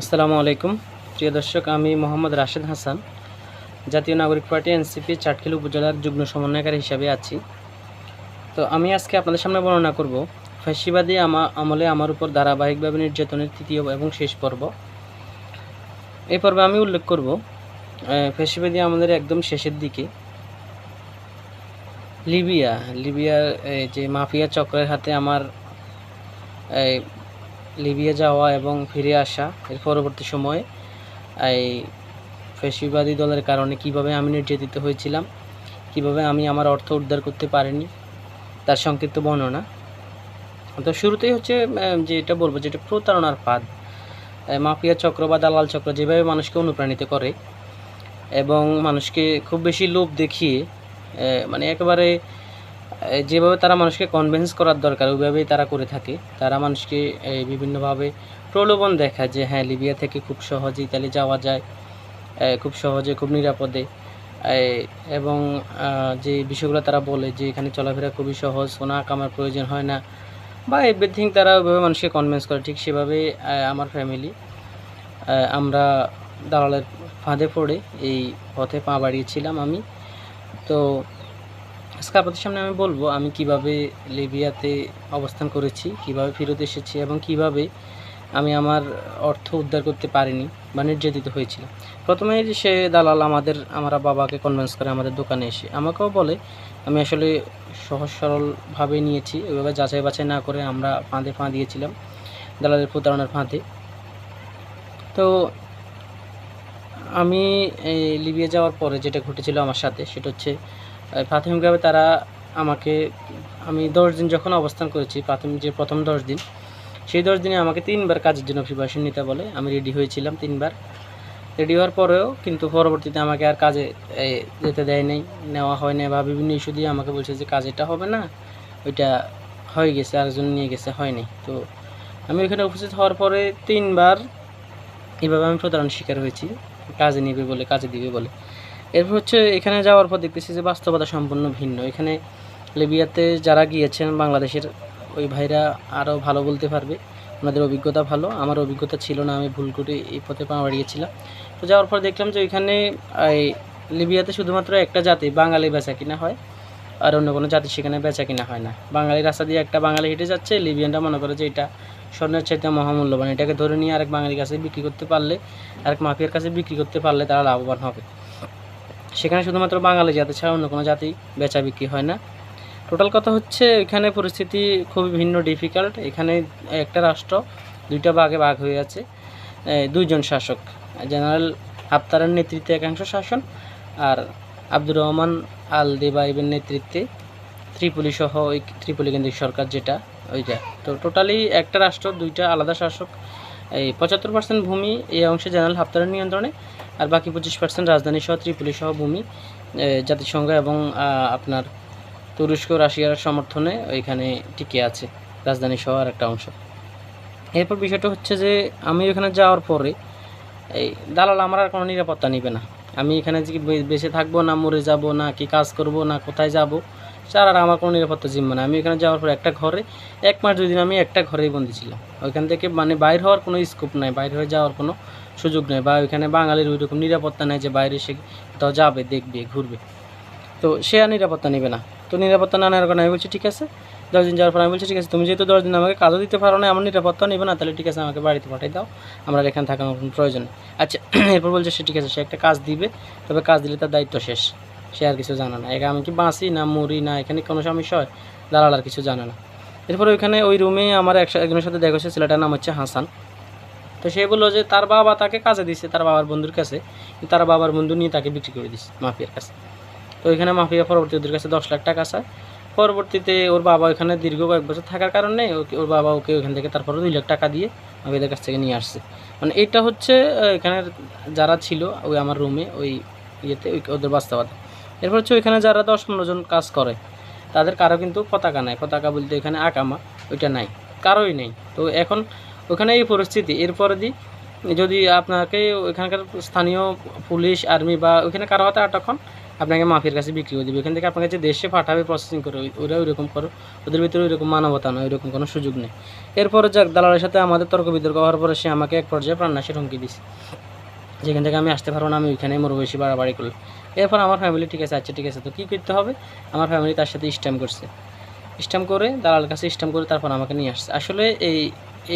আসসালামু আলাইকুম। প্রিয় দর্শক, আমি মোহাম্মদ রাশেদ হাসান, জাতীয় নাগরিক পার্টি এনসিপি চাটখিল উপজেলার যুগ্ম সমন্বয়কারী হিসাবে আছি। তো আমি আজকে আপনাদের সামনে বর্ণনা করব ফ্যাসিবাদী আমা আমলে আমার উপর ধারাবাহিকভাবে নির্যাতনের তৃতীয় এবং শেষ পর্ব। এই পর্বে আমি উল্লেখ করব ফ্যাসিবাদী আমলের একদম শেষের দিকে। লিবিয়া, লিবিয়ার যে মাফিয়া চক্রের হাতে আমার লিবিয়া যাওয়া এবং ফিরে আসা এর পরবর্তী সময়ে এই ফেসিবাদী দলের কারণে কীভাবে আমি নির্যাতিত হয়েছিলাম কীভাবে আমি আমার অর্থ উদ্ধার করতে পারিনি তার সংক্ষিপ্ত বর্ণনা। তো শুরুতেই হচ্ছে আহ, যে এটা বলব যেটা প্রতারণার ফাঁদ। মাফিয়া চক্র বা দালাল চক্র যেভাবে মানুষকে অনুপ্রাণিত করে এবং মানুষকে খুব বেশি লোভ দেখিয়ে মানে একেবারে যেভাবে তারা মানুষকে কনভিন্স করার দরকার, ওইভাবেই তারা করে থাকে। তারা মানুষকে বিভিন্নভাবে প্রলোভন দেখায় যে হ্যাঁ লিবিয়া থেকে খুব সহজে ইতালি যাওয়া যায় খুব সহজে, খুব নিরাপদে। এবং যে বিষয়গুলো তারা বলে যে, এখানে চলাফেরা খুবই সহজ সোনা কামার প্রয়োজন হয় না, বা এভরিথিং তারা ওইভাবে মানুষকে কনভিন্স করে। ঠিক সেভাবে আমার ফ্যামিলি আমরা দালালের ফাঁদে পড়ে এই পথে পা বাড়িয়েছিলাম আমি। তো আজকে আপনাদের সামনে আমি বলব, আমি কীভাবে লিবিয়াতে অবস্থান করেছি, কীভাবে ফেরত এসেছি এবং কীভাবে আমি আমার অর্থ উদ্ধার করতে পারিনি বা নির্যাতিত হয়েছিলাম প্রথমে সে দালাল আমাদের, আমরা বাবাকে কনভিন্স করে আমাদের দোকানে এসে, আমাকেও বলে, আমি আসলে সহজ সরলভাবে নিয়েছি ওইভাবে যাচাই বাছাই না করে আমরা ফাঁদে ফাঁ দিয়েছিলাম, দালালের প্রতারণার ফাঁদে। তো আমি লিবিয়া যাওয়ার পরে যেটা ঘটেছিল আমার সাথে, সেটা হচ্ছে প্রাথমিকভাবে তারা আমাকে, আমি দশ দিন যখন অবস্থান করেছি প্রাথমিক যে প্রথম দশ দিন, সেই দশ দিনে আমাকে তিনবার কাজের জন্য প্রিপারেশন নিতে বলে। আমি রেডি হয়েছিলাম তিনবার। রেডি হওয়ার পরেও কিন্তু পরবর্তীতে আমাকে আর কাজে যেতে দেয় নাই, নেওয়া হয় না বা বিভিন্ন ইস্যু দিয়ে আমাকে বলছে যে কাজ এটা হবে না, ওইটা হয়ে গেছে, আরেকজন নিয়ে গেছে হয়নি তো আমি ওইখানে উপস্থিত হওয়ার পরে তিনবার এভাবে আমি প্রতারণার শিকার হয়েছি। কাজে নেবে বলে, কাজে দিবে বলে। এরপর হচ্ছে এখানে যাওয়ার পর দেখতেছি যে বাস্তবতা সম্পূর্ণ ভিন্ন। এখানে লিবিয়াতে যারা গিয়েছেন, বাংলাদেশের ওই ভাইরা আরও ভালো বলতে পারবে। ওনাদের অভিজ্ঞতা ভালো। আমার অভিজ্ঞতা ছিল না, আমি ভুল করে এই পথে পা বাড়িয়েছিলাম। তো যাওয়ার পর দেখলাম যে ওইখানে লিবিয়াতে শুধুমাত্র একটা জাতি, বাঙালি বেচা কিনা হয় আর অন্য কোনো জাতি সেখানে বেচা কিনা হয় না। বাঙালি রাস্তা দিয়ে একটা বাঙালি হেঁটে যাচ্ছে, লিবিয়ানরা মনে করে যে এটা স্বর্ণের চাইতে মহামূল্যবান। এটাকে ধরে নিয়ে আরেক বাঙালির কাছে বিক্রি করতে পারলে, আরেক মাফিয়ার কাছে বিক্রি করতে পারলে তারা লাভবান হবে। সেখানে শুধুমাত্র বাঙালি জাতি ছাড়া অন্য কোনো জাতি বেচা বিক্রি হয় না। টোটাল কথা হচ্ছে, এখানে পরিস্থিতি খুবই ভিন্ন ডিফিকাল্ট এখানে একটা রাষ্ট্র, দুইটা ভাগে ভাগ হয়ে আছে। দুইজন শাসক জেনারেল হাফতারের নেতৃত্বে একাংশ শাসন আর আব্দুর রহমান আল দেবাইবের নেতৃত্বে ত্রিপুলি সহ ওই ত্রিপুলি কেন্দ্রিক সরকার যেটা, ওইটা। তো টোটালি একটা রাষ্ট্র, দুইটা আলাদা শাসক। এই পঁচাত্তর পার্সেন্ট ভূমি এই অংশে জেনারেল হাফতারের নিয়ন্ত্রণে। আর বাকি পঁচিশ পার্সেন্ট রাজধানী সহ ত্রিপুলি সহ ভূমি জাতিসংঘ এবং আপনার তুরস্ক, রাশিয়ার সমর্থনে ওইখানে টিকে আছে রাজধানী সহ আর একটা অংশ। এরপর বিষয়টা হচ্ছে যে, আমি ওখানে যাওয়ার পরে, এই দালাল আমার আর কোনো নিরাপত্তা নেবে না। আমি এখানে যে বেঁচে থাকব না, মরে যাব না, কি কাজ করব না, কোথায় যাব তার আর আমার কোনো নিরাপত্তা জিম্মা না। আমি এখানে যাওয়ার পর একটা ঘরে, এক মাস দুই দিন আমি একটা ঘরেই বন্দি ছিলাম। ওইখান থেকে মানে বাইর হওয়ার কোনো স্কোপ নাই, বাইরে হয়ে যাওয়ার কোনো সুযোগ নেই বা ওইখানে বাঙালির ওই রকম নিরাপত্তা নেই যে বাইরে সে কোথাও যাবে, দেখবে, ঘুরবে। তো সে আর নিরাপত্তা নেবে না। তো নিরাপত্তা না নেওয়ার কারণে আমি বলছি, ঠিক আছে, দশ দিন যাওয়ার পর আমি বলছি, ঠিক আছে, তুমি যেহেতু দশ দিন আমাকে কাজও দিতে পারো না আমার নিরাপত্তা নেবে না, তাহলে ঠিক আছে, আমাকে বাড়িতে পাঠিয়ে দাও। আমরা এখানে থাকার কোনো প্রয়োজন আচ্ছা এরপর বলছে সে, ঠিক আছে, সে একটা কাজ দিবে, তবে কাজ দিলে তার দায়িত্ব শেষ। সে আর কিছু জানে না। এখানে আমি কি বাঁচি, না মরি, না এখানে কোনো সমস্যা হয়? দালাল আর কিছু জানে না। এরপর ওইখানে ওই রুমে আমার একজনের সাথে দেখা হচ্ছে ছেলেটার নাম হচ্ছে হাসান। তো সে বলল যে তার বাবা তাকে কাজে দিচ্ছে তার বাবার বন্ধুর কাছে। তার বাবার বন্ধু নিয়ে তাকে বিক্রি করে দিচ্ছে মাফিয়ার কাছে। তো ওইখানে মাফিয়া পরবর্তী ওদের কাছে দশ লাখ টাকা চায়। পরবর্তীতে ওর বাবা ওইখানে দীর্ঘ কয়েক বছর থাকার কারণে ওর বাবা ওকে ওইখান থেকে তারপরে দুই লাখ টাকা দিয়ে মাফিয়াদের কাছ থেকে নিয়ে আসছে। মানে এটা হচ্ছে আহ, এখানের যারা ছিল ওই আমার রুমে ওই ইয়েতে ওই ওদের বাস্তবতা। এরপর হচ্ছে ওইখানে যারা দশ পনেরো জন কাজ করে তাদের কারও কিন্তু পতাকা নাই। পতাকা বলতে এখানে আকামা ওইটা নাই কারোই নেই। তো এখন ওখানে এই পরিস্থিতি। এরপরে দি, যদি আপনাকে ওইখানকার স্থানীয় পুলিশ, আর্মি বা ওইখানে কারও হাতে আটক হন, আপনাকে মাফির কাছে বিক্রি করে দেবে। এখান থেকে আপনার কাছে দেশে পাঠাবে প্রসেসিং করে ওরা ওইরকম করো ওদের ভিতরে ওইরকম মানবতা নয় ওইরকম কোনো সুযোগ নেই। এরপরে যাক, দালালের সাথে আমাদের তর্ক বিতর্ক হওয়ার পরে সে আমাকে এক পর্যায়ে প্রাণনাশের হুমকি দিছে। যেখান থেকে আমি আসতে পারব না, আমি ওইখানেই মরবো, বেশি বাড়াবাড়ি করলাম এরপর আমার ফ্যামিলি ঠিক আছে আচ্ছা ঠিক আছে, তো কী করতে হবে? আমার ফ্যামিলি তার সাথে স্ট্যাম্প করছে। স্ট্যাম্প করে, দালালের কাছে স্ট্যাম্প করে তারপর আমাকে নিয়ে আসছে। আসলে এই,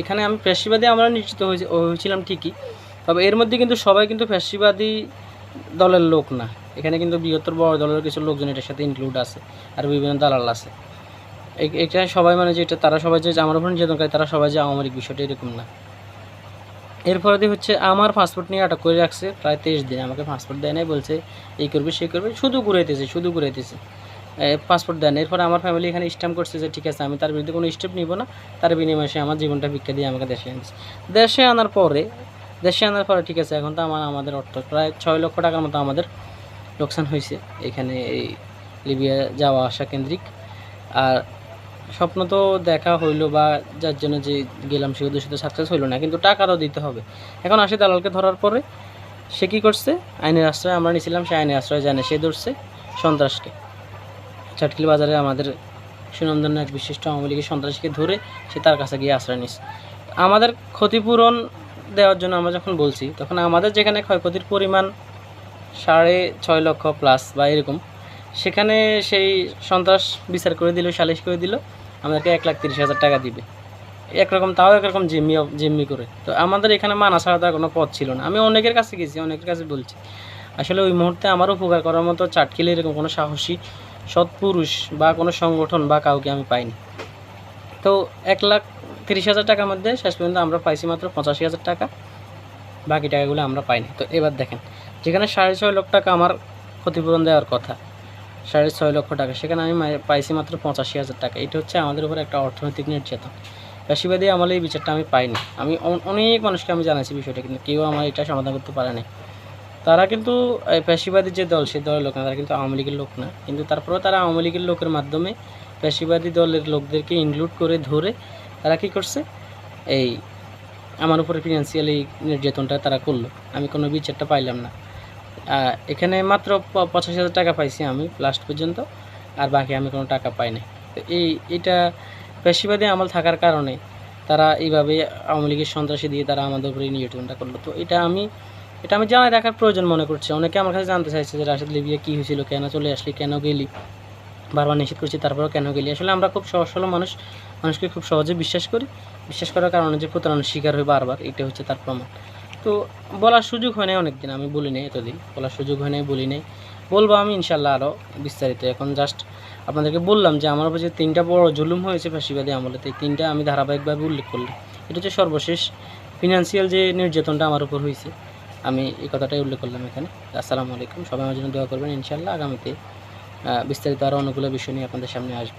এখানে আমি ফ্যাসিবাদী আমরা নিশ্চিত হয়েছি, হয়েছিলাম ঠিকই, তবে এর মধ্যে কিন্তু সবাই কিন্তু ফ্যাসিবাদী দলের লোক না। এখানে কিন্তু বৃহত্তর বড় দলের কিছু লোকজন এটার সাথে ইনক্লুড আছে আর বিভিন্ন দালাল আছে। এটা সবাই মানে যেটা তারা সবাই যে আমার উপর নির্যাতন করে, তারা সবাই যে আওয়ামী বিষয়টা এরকম না। এরপরে হচ্ছে আমার পাসপোর্ট নিয়ে আটক করে রাখছে, প্রায় তেইশ দিন। আমাকে পাসপোর্ট দেয় নাই, বলছে এই করবে, সে করবে, শুধু ঘুরাইতেছে শুধু ঘুরাইতেছে। পাসপোর্ট দেন। এরপরে আমার ফ্যামিলি এখানে স্ট্যাম্প করছে যে, ঠিক আছে, আমি তার বিরুদ্ধে কোনো স্টেপ নিব না। তার বিনিময়ে সে আমার জীবনটা ভিক্ষা দিয়ে আমাকে দেশে এনেছে। দেশে আনার পরে, দেশে আনার পরে, ঠিক আছে, এখন তো আমার, আমাদের অর্থ প্রায় ছয় লক্ষ টাকার মতো আমাদের লোকসান হয়েছে এখানে এই লিবিয়া যাওয়া আসা কেন্দ্রিক। আর স্বপ্ন তো দেখা হইল বা যার জন্য যে গেলাম, সে উদ্দেশ্য সাকসেস হইল না, কিন্তু টাকারও দিতে হবে। এখন আসে দালালকে ধরার পরে, সে কী করছে? আইনের আশ্রয় আমরা নিয়েছিলাম সে আইনের আশ্রয় জানে, সে ধরছে সন্ত্রাসকে। চাটকিল বাজারে আমাদের সুনন্দন এক বিশিষ্ট আওয়ামী লীগের সন্ত্রাসীকে ধরে সে তার কাছে গিয়ে আশ্রয় নিচ্ছে আমাদের ক্ষতিপূরণ দেওয়ার জন্য আমরা যখন বলছি, তখন আমাদের যেখানে ক্ষয়ক্ষতির পরিমাণ সাড়ে ছয় লক্ষ প্লাস বা এরকম, সেখানে সেই সন্ত্রাস বিচার করে দিল, সালিশ করে দিল, আমাদেরকে এক লাখ তিরিশ হাজার টাকা দিবে। একরকম তাও একরকম জিম্মি জিম্মি করে। তো আমাদের এখানে মানা ছাড়া তার কোনো পথ ছিল না। আমি অনেকের কাছে গেছি, অনেকের কাছে বলছি। আসলে ওই মুহূর্তে আমার উপকার করার মতো চাটকিলে এরকম কোনো সাহসী সৎপুরুষ বা কোনো সংগঠন বা কাউকে আমি পাইনি। তো এক লাখ তিরিশ হাজার টাকার মধ্যে শেষ পর্যন্ত আমরা পাইছি মাত্র পঁচাশি হাজার টাকা। বাকি টাকাগুলো আমরা পাইনি। তো এবার দেখেন, যেখানে সাড়ে ছয় লক্ষ টাকা আমার ক্ষতিপূরণ দেওয়ার কথা, সাড়ে ছয় লক্ষ টাকা, সেখানে আমি পাইছি মাত্র পঁচাশি হাজার টাকা। এটা হচ্ছে আমাদের উপর একটা অর্থনৈতিক নির্যাতন। পেশিবাদী আমলে এই বিচারটা আমি পাইনি। আমি অনেক মানুষকে আমি জানাইছি বিষয়টা, কিন্তু কেউ আমার এটা সমাধান করতে পারেনি। তারা কিন্তু পেশিবাদী যে দল সেই দলের লোক না, তারা কিন্তু আওয়ামী লীগের লোক না। কিন্তু তারপরেও তারা আওয়ামী লীগের লোকের মাধ্যমে পেশিবাদী দলের লোকদেরকে ইনক্লুড করে ধরে তারা কি করছে? এই, আমার উপরে ফিনান্সিয়াল নির্যাতনটা তারা করল। আমি কোনো বিচারটা পাইলাম না। এখানে মাত্র পঁচাশি হাজার টাকা পাইছি আমি লাস্ট পর্যন্ত, আর বাকি আমি কোনো টাকা পাই নাই। তো এই, এটা পেশিবাদী আমল থাকার কারণে তারা এইভাবে আওয়ামী লীগের সন্ত্রাসী দিয়ে তারা আমাদের উপরে নির্যাতনটা করল। তো এটা আমি এটা আমি জানাই রাখার প্রয়োজন মনে করছি। অনেকে আমার কাছে জানতে চাইছে যে রাশেদ লিবিয়া কী হয়েছিল, কেন চলে আসলি, কেন গেলি? বারবার নিষেধ করছি, তারপরও কেন গেলি? আসলে আমরা খুব সহজ, সরল মানুষ। মানুষকে খুব সহজে বিশ্বাস করি। বিশ্বাস করার কারণে যে প্রতারণার শিকার হয় বারবার এটা হচ্ছে তার প্রমাণ। তো বলার সুযোগ হয় নাই অনেকদিন, আমি বলি নাই এতদিন। বলার সুযোগ হয় নাই, বলি নাই। বলব আমি ইনশাল্লাহ আরও বিস্তারিত। এখন জাস্ট আপনাদেরকে বললাম যে আমার উপর যে তিনটা বড় জুলুম হয়েছে ফাঁসিবাদী আমলে এই তিনটা আমি ধারাবাহিকভাবে উল্লেখ করলাম। এটা হচ্ছে সর্বশেষ ফিনান্সিয়াল যে নির্যাতনটা আমার উপর হয়েছে। আমি এই কথাটাই উল্লেখ করলাম এখানে। আসসালামু আলাইকুম। সবাই আমার জন্য দোয়া করবেন। ইনশাল্লাহ আগামীতে বিস্তারিত আরও অনেকগুলো বিষয় নিয়ে আপনাদের সামনে আসব।